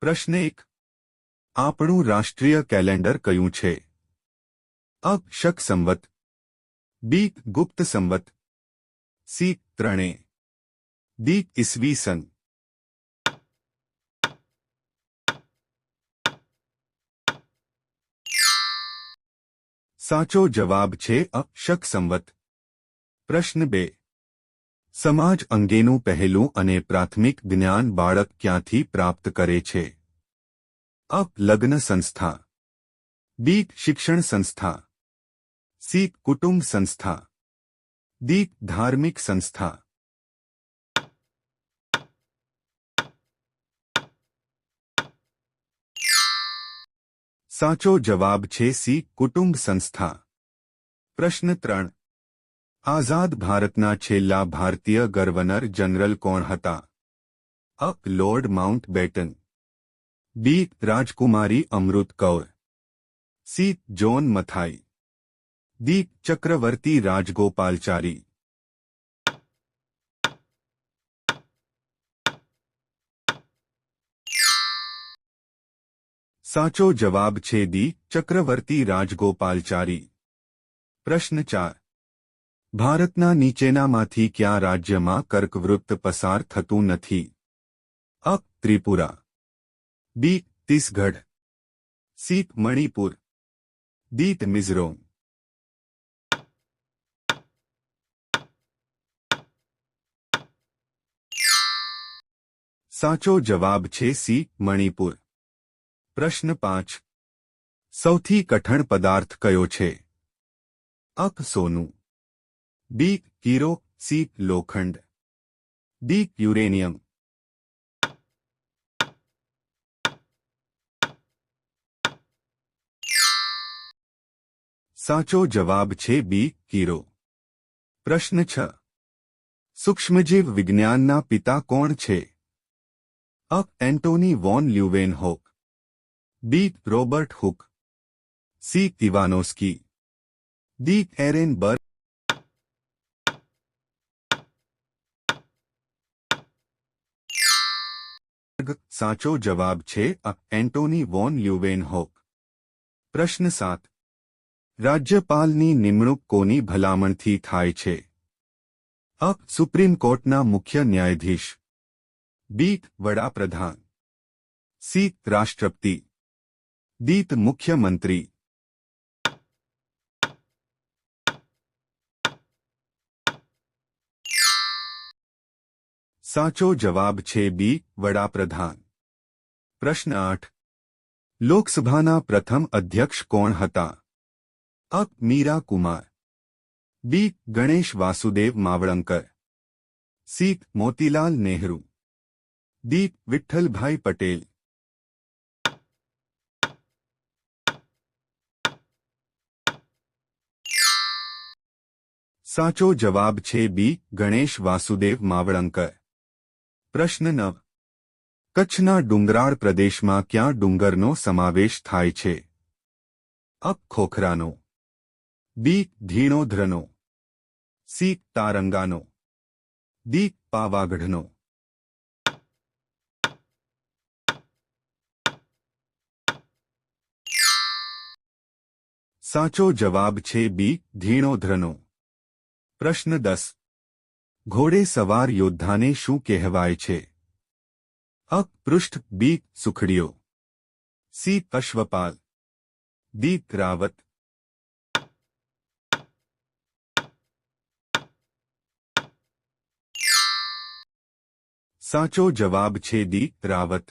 પ્રશ્ન એક. આપણું રાષ્ટ્રીય કેલેન્ડર કયું છે? અ. સંવત બી. ગુપ્ત સંવત સી. ત્રણે. દી ઈસવી સન. સાચો જવાબ છે અ. શક સંવત પ્રશ્ન બે. સમાજ અંગેનું પહેલું અને પ્રાથમિક જ્ઞાન બાળક ક્યાંથી પ્રાપ્ત કરે છે અ લગ્ન સંસ્થા બી શિક્ષણ સંસ્થા સી કુટુંબ સંસ્થા દી ધાર્મિક સંસ્થા સાચો જવાબ છે સી કુટુંબ સંસ્થા પ્રશ્ન ત્રણ આઝાદ ભારતના છેલ્લા ભારતીય ગવર્નર જનરલ કોણ હતા A Lord Mountbatten B Rajkumari Amrit Kaur C John Mathai D Chakravarti Rajagopalachari સાચો જવાબ છે દી ચક્રવર્તી રાજગોપાલચારી પ્રશ્ન ચાર ભારતના નીચેનામાંથી ક્યાં રાજ્યમાં કર્કવૃત્ત પસાર થતું નથી? અ. Tripura. B. Chhattisgarh. C. Manipur. D Mizoram. સાચો જવાબ છે સી. મણિપુર. પ્રશ્ન પાંચ. સૌથી કઠણ પદાર્થ કયો છે? અક સોનું. બી હીરો સી લોખંડ ડી યુરેનિયમ સાચો જવાબ છે બી હીરો પ્રશ્ન છ. સૂક્ષ્મજીવ વિજ્ઞાનના પિતા કોણ છે? અ. Antonie van Leeuwenhoek B Robert Hooke. C Ivanovsky. D Ehrenberg સાચો જવાબ છે અ, એન્ટોની વોન લ્યુવેનહોક. પ્રશ્ન સાત. રાજ્યપાલની નિમણૂક કોની ભલામણથી થાય છે? અ, સુપ્રીમ કોર્ટના મુખ્ય ન્યાયાધીશ. બી, વડાપ્રધાન. સી, રાષ્ટ્રપતિ. દીત મુખ્યમંત્રી. સાચો જવાબ છે બી વડાપ્રધાન પ્રશ્ન આઠ લોકસભાના પ્રથમ અધ્યક્ષ કોણ હતા A Meira Kumar B Ganesh Vasudev Mavalankar C Motilal Nehru D Vithalbhai Patel સાચો જવાબ છે બી ગણેશ વાસુદેવ માવળંકર પ્રશ્ન નવ કચ્છના ડુંગરાળ પ્રદેશમાં ક્યાં ડુંગરનો સમાવેશ થાય છે? અપ ખોખરાનો. બી ધીણોધ્રનો. સી તારંગાનો. દી પાવાગઢનો. સાચો જવાબ છે બી ધીણોધ્રનો. પ્રશ્ન દસ. ઘોડે સવાર યોદ્ધાને શું કહેવાય છે અ પૃષ્ઠ બી સુખડીઓ સી અશ્વપાલ દી રાવત સાચો જવાબ છે દી રાવત